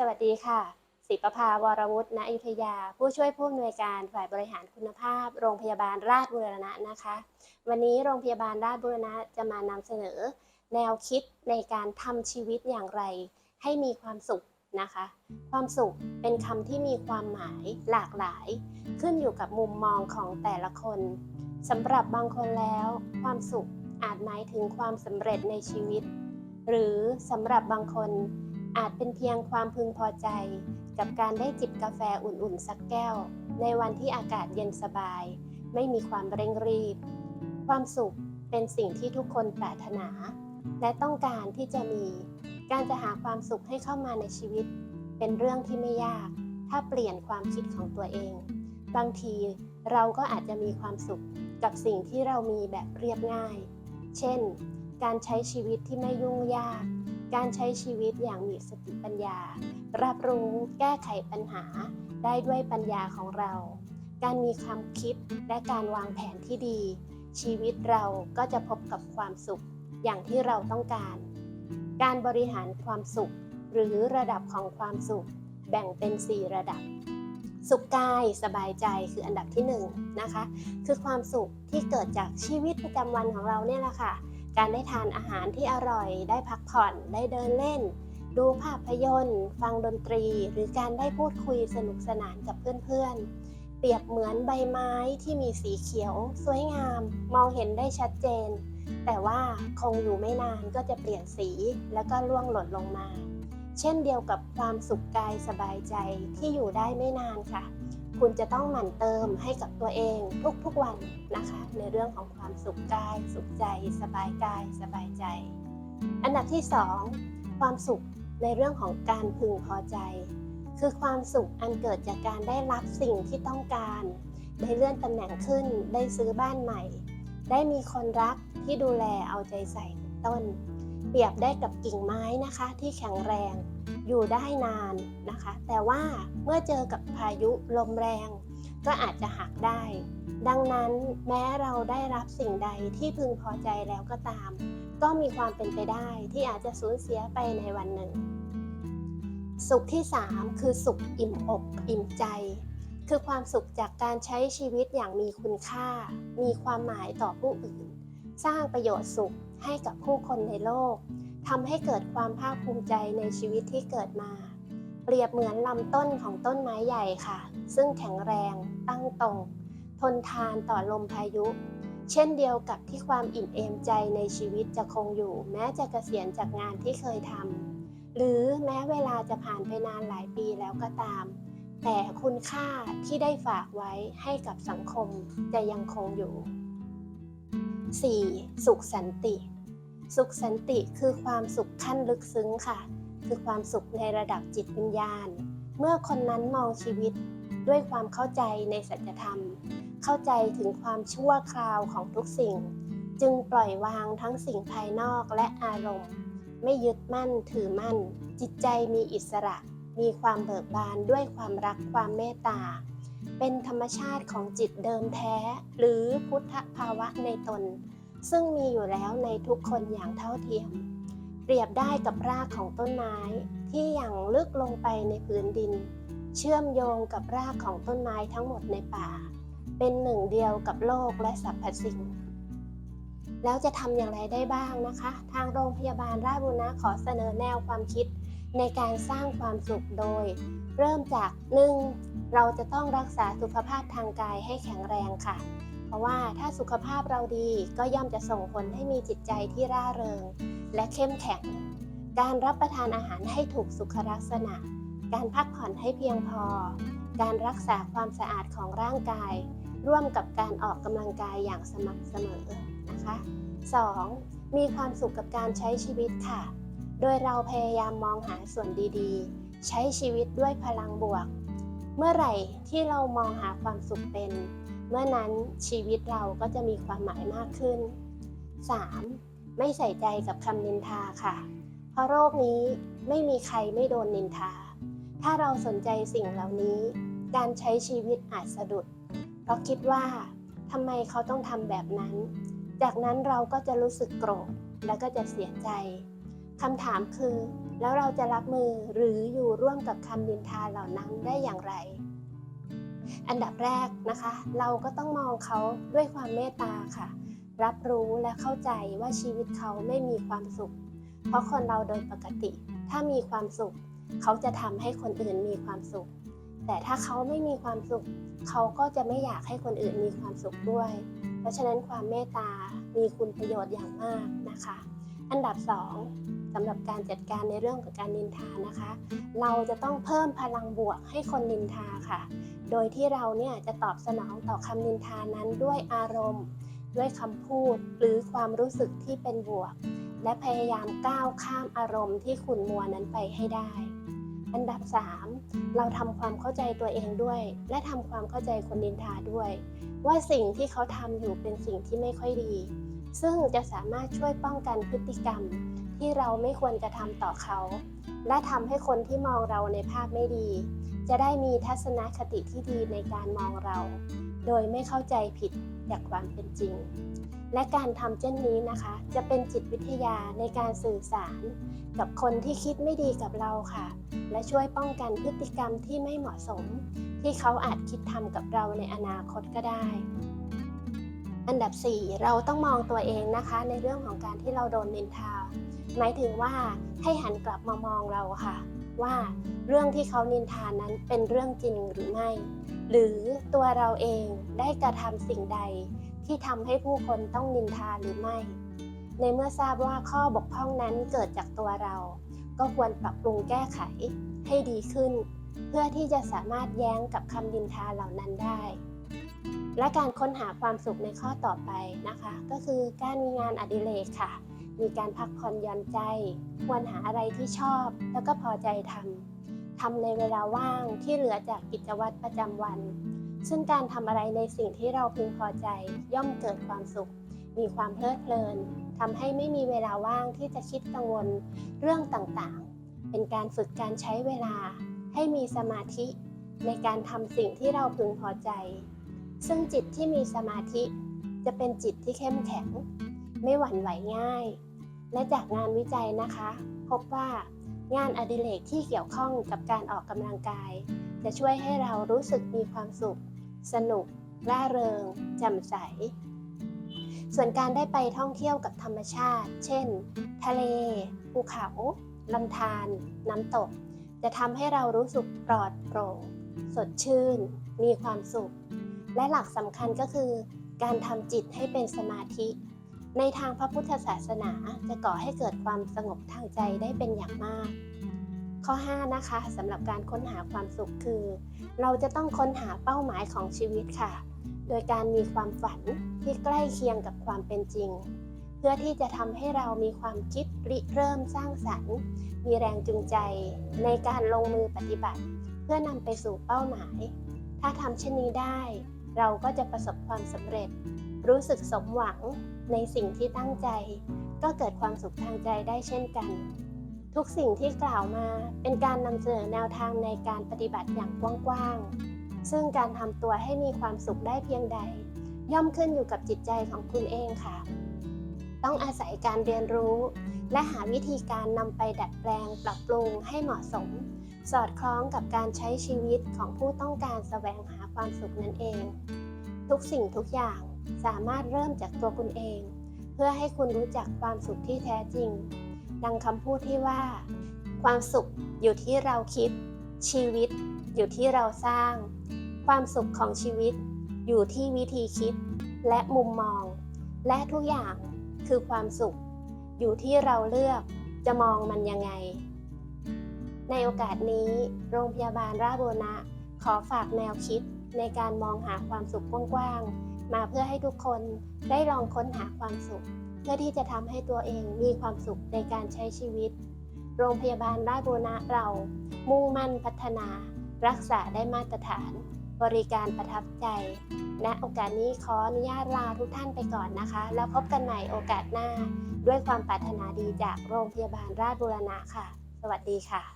สวัสดีค่ะศิประภาวรวุฒิณอยุธยา ผู้ช่วยผู้อำนวยการฝ่ายบริหารคุณภาพ โรงพยาบาลราชบุรณะนะคะ วันนี้โรงพยาบาลราชบุรณะจะมานำเสนอ แนวคิดในการทำชีวิตอย่างไร ให้มีความสุขนะคะ ความสุขเป็นคำที่มีความหมายหลากหลาย ขึ้นอยู่กับมุมมองของแต่ละคนสำหรับบางคนแล้ว ความสุขอาจหมายถึงความสำเร็จในชีวิต หรือสำหรับบางคน อาจเป็นเพียงความพึงพอใจ กับการได้จิบกาแฟอุ่นๆ สักแก้ว ในวันที่อากาศเย็นสบาย ไม่มีความเร่งรีบ ความสุขเป็นสิ่งที่ทุกคนปรารถนา และต้องการที่จะมี การจะหาความสุขให้เข้ามาในชีวิต เป็นเรื่องที่ไม่ยาก ถ้าเปลี่ยนความคิดของตัวเอง บางทีเราก็อาจจะมีความสุขกับสิ่งที่เรามีแบบเรียบง่าย เช่น การใช้ชีวิตที่ไม่ยุ่งยาก การใช้ชีวิตอย่างมีสติปัญญา รับรู้แก้ไขปัญหาได้ด้วยปัญญาของเรา การมีความคิดและการวางแผนที่ดี ชีวิตเราก็จะพบกับความสุขอย่างที่เราต้องการ การบริหารความสุข หรือระดับของความสุข แบ่งเป็น 4 ระดับ สุขกายสบายใจคืออันดับที่1นงนะคะ คือความสุขที่เกิดจากชีวิตประจำวันของเราเนี่ยแหละค่ะ การได้ทานอาหารที่อร่อยได้พักผ่อนได้เดินเล่น ดูภาพยนตร์ ฟังดนตรี หรือการได้พูดคุยสนุกสนานกับเพื่อนๆ เปรียบเหมือนใบไม้ที่มีสีเขียว สวยงาม มองเห็นได้ชัดเจน แต่ว่าคงอยู่ไม่นานก็จะเปลี่ยนสีแล้วก็ร่วงหล่นลงมา เช่นเดียวกับความสุขกายสบายใจที่อยู่ได้ไม่นานค่ะ คุณจะต้องหมั่นเติมให้กับตัวเองทุกๆวันนะคะ ในเรื่องของความสุขกาย สุขใจ สบายกาย สบายใจ อันดับที่ 2 ความสุขในเรื่องของการพึงพอใจ คือความสุขอันเกิดจากการได้รับสิ่งที่ต้องการ ได้เลื่อนตำแหน่งขึ้นได้ซื้อบ้านใหม่ ได้มีคนรักที่ดูแลเอาใจใส่เป็นต้น เปรียบได้กับกิ่งไม้นะคะที่แข็งแรง อยู่ได้นานนะคะ แต่ว่าเมื่อเจอกับพายุลมแรง ก็อาจจะหักได้ ดังนั้นแม้เราได้รับสิ่งใดที่พึงพอใจแล้วก็ตาม ก็มีความเป็นไปได้ที่อาจจะสูญเสียไปในวันหนึ่ง สุขที่ 3 คือสุขอิ่มอกอิ่มใจ คือความสุขจากการใช้ชีวิตอย่างมีคุณค่า มีความหมายต่อผู้อื่น สร้างประโยชน์สุขให้กับผู้คนในโลก ทำให้เกิดความภาคภูมิใจในชีวิตที่เกิดมา เปรียบเหมือนลำต้นของต้นไม้ใหญ่ค่ะ ซึ่งแข็งแรงตั้งตรง ทนทานต่อลมพายุ เช่นเดียวกับที่ความอิ่มเอมใจในชีวิตจะคงอยู่ แม้จะเกษียณจากงานที่เคยทำหรือแม้เวลาจะผ่านไปนานหลายปีแล้วก็ตาม แต่คุณค่าที่ได้ฝากไว้ให้กับสังคมจะยังคงอยู่ 4. สุขสันติ สุขสันติคือความสุขขั้นลึกซึ้งค่ะ คือความสุขในระดับจิตวิญญาณ เมื่อคนนั้นมองชีวิตด้วยความเข้าใจในสัจธรรม เข้าใจถึงความชั่วคราวของทุกสิ่ง จึงปล่อยวางทั้งสิ่งภายนอกและอารมณ์ ไม่ยึดมั่นถือมั่น จิตใจมีอิสระ มีความเบิกบานด้วยความรักความเมตตา เป็นธรรมชาติของจิตเดิมแท้ หรือพุทธภาวะในตน ซึ่งมีอยู่แล้วในทุกคนอย่างเท่าเทียม เปรียบได้กับรากของต้นไม้ที่ย่างลึกลงไปในพื้นดิน เชื่อมโยงกับรากของต้นไม้ทั้งหมดในป่า เป็นหนึ่งเดียวกับโลกและสรรพสิ่ง แล้วจะทำอย่างไรได้บ้างนะคะ ทางโรงพยาบาลราชบุรณะขอเสนอแนวความคิดในการสร้างความสุขโดย เริ่มจาก 1. เราจะต้องรักษาสุขภาพทางกายให้แข็งแรงค่ะ เพราะว่าถ้าสุขภาพเราดีก็ย่อมจะส่งผลให้มีจิตใจที่ร่าเริง และเข้มแข็ง การรับประทานอาหารให้ถูกสุขลักษณะ การพักผ่อนให้เพียงพอ การรักษาความสะอาดของร่างกาย ร่วมกับการออกกำลังกายอย่างสม่ำเสมอนะคะ 2. มีความสุขกับการใช้ชีวิตค่ะ โดยเราพยายามมองหาส่วนดีๆ ใช้ชีวิตด้วยพลังบวก เมื่อไหร่ที่เรามองหาความสุขเป็น เมื่อนั้นชีวิตเราก็จะมีความหมายมากขึ้น 3. ไม่ใส่ใจกับคำนินทาค่ะ เพราะโรคนี้ไม่มีใครไม่โดนนินทา ถ้าเราสนใจสิ่งเหล่านี้ การใช้ชีวิตอาจสะดุด เพราะคิดว่าทำไมเขาต้องทำแบบนั้น จากนั้นเราก็จะรู้สึกโกรธและก็จะเสียใจคำถามคือ แล้วเราจะรับมือหรืออยู่ร่วมกับคำนินทาเหล่านั้นได้อย่างไร อันดับแรกนะคะ เราก็ต้องมองเขาด้วยความเมตตาค่ะ รับรู้และเข้าใจว่าชีวิตเขาไม่มีความสุข เพราะคนเราโดยปกติ ถ้ามีความสุข เขาจะทำให้คนอื่นมีความสุข แต่ถ้าเขาไม่มีความสุข เขาก็จะไม่อยากให้คนอื่นมีความสุขด้วย เพราะฉะนั้นความเมตตามีคุณประโยชน์อย่างมากนะคะ อันดับสอง สำหรับการจัดการในเรื่องของการนินทานะคะ เราจะต้องเพิ่มพลังบวกให้คนนินทาค่ะ โดยที่เราเนี่ยจะตอบสนองต่อคำนินทานั้นด้วยอารมณ์ ด้วยคำพูดหรือความรู้สึกที่เป็นบวก และพยายามก้าวข้ามอารมณ์ที่ขุ่นมัวนั้นไปให้ได้ อันดับ 3 เราทำความเข้าใจตัวเองด้วย และทำความเข้าใจคนนินทาด้วย ว่าสิ่งที่เขาทำอยู่เป็นสิ่งที่ไม่ค่อยดี ซึ่งจะสามารถช่วยป้องกันพฤติกรรม ที่เราไม่ควรจะทำต่อเขา และทำให้คนที่มองเราในภาพไม่ดี จะได้มีทัศนคติที่ดีในการมองเรา โดยไม่เข้าใจผิดจากความเป็นจริง และการทำเช่นนี้นะคะ จะเป็นจิตวิทยาในการสื่อสาร กับคนที่คิดไม่ดีกับเราค่ะ และช่วยป้องกันพฤติกรรมที่ไม่เหมาะสม ที่เขาอาจคิดทำกับเราในอนาคตก็ได้อันดับ 4 เราต้องมองตัวเองนะคะ ในเรื่องของการที่เราโดนนินทา หมายถึงว่าให้หันกลับมามองเราค่ะ ว่าเรื่องที่เขานินทานนั้นเป็นเรื่องจริงหรือไม่ หรือตัวเราเองได้กระทำสิ่งใดที่ทำให้ผู้คนต้องนินทาหรือไม่ ในเมื่อทราบว่าข้อบกพร่องนั้นเกิดจากตัวเรา ก็ควรปรับปรุงแก้ไขให้ดีขึ้น เพื่อที่จะสามารถแย้งกับคำดินทาเหล่านั้นได้ และการค้นหาความสุขในข้อต่อไปนะคะ ก็คือการมีงานอดิเรกค่ะ มีการพักผ่อนหย่อนใจ ควรหาอะไรที่ชอบแล้วก็พอใจทำทำในเวลาว่างที่เหลือจากกิจวัตรประจำวัน ซึ่งการทำอะไรในสิ่งที่เราพึงพอใจ ย่อมเกิดความสุข มีความเพลิดเพลินทำให้ไม่มีเวลาว่างที่จะคิดกังวลเรื่องต่างๆ เป็นการฝึกการใช้เวลา ให้มีสมาธิในการทำสิ่งที่เราพึงพอใจ ซึ่งจิตที่มีสมาธิจะเป็นจิตที่เข้มแข็ง ไม่หวั่นไหวง่าย และจากงานวิจัยนะคะ พบว่างานอดิเรกที่เกี่ยวข้องกับการออกกำลังกาย จะช่วยให้เรารู้สึกมีความสุข สนุก ร่าเริงแจ่มใส ส่วนการได้ไปท่องเที่ยวกับธรรมชาติ เช่น ทะเล ภูเขาลำธารน้ำตก จะทำให้เรารู้สึกปลอดโปร่ง สดชื่น มีความสุข และหลักสำคัญก็คือ การทำจิตให้เป็นสมาธิ ในทางพระพุทธศาสนาจะก่อให้เกิดความสงบทางใจได้เป็นอย่างมาก ข้อ 5 นะคะสำหรับการค้นหาความสุขคือ เราจะต้องค้นหาเป้าหมายของชีวิตค่ะ โดยการมีความฝันที่ใกล้เคียงกับความเป็นจริง เพื่อที่จะทำให้เรามีความคิดริเริ่มสร้างสรรค์ มีแรงจูงใจ ในการลงมือปฏิบัติ เพื่อนำไปสู่เป้าหมาย ถ้าทำเช่นนี้ได้ เราก็จะประสบความสำเร็จ รู้สึกสมหวังในสิ่งที่ตั้งใจ ก็เกิดความสุขทางใจได้เช่นกัน ทุกสิ่งที่กล่าวมาเป็นการนำเสนอแนวทางในการปฏิบัติอย่างกว้างๆ ซึ่งการทำตัวให้มีความสุขได้เพียงใด ย่อมขึ้นอยู่กับจิตใจของคุณเองค่ะ ต้องอาศัยการเรียนรู้ และหาวิธีการนำไปดัดแปลงปรับปรุงให้เหมาะสม สอดคล้องกับการใช้ชีวิตของผู้ต้องการแสวงหาความสุขนั่นเอง ทุกสิ่งทุกอย่าง สามารถเริ่มจากตัวคุณเอง เพื่อให้คุณรู้จักความสุขที่แท้จริง ดังคำพูดที่ว่า ความสุขอยู่ที่เราคิด ชีวิต อยู่ที่เราสร้าง ความสุขของชีวิต อยู่ที่วิธีคิด และมุมมอง และทุกอย่างคือความสุข อยู่ที่เราเลือกจะมองมันยังไง ในโอกาสนี้ โรงพยาบาลราชบุรณะขอฝากแนวคิดในการมองหาความสุขกว้างๆ มาเพื่อให้ทุกคนได้ลองค้นหาความสุข เพื่อที่จะทำให้ตัวเองมีความสุขในการใช้ชีวิต โรงพยาบาลราชบุรณะเรา มุ่งมั่นพัฒนา รักษาได้มาตรฐาน บริการประทับใจและโอกาสนี้ขออนุญาตลาทุกท่านไปก่อนนะคะ แล้วพบกันใหม่โอกาสหน้า ด้วยความปรารถนาดีจากโรงพยาบาลราชบุรณะค่ะ สวัสดีค่ะ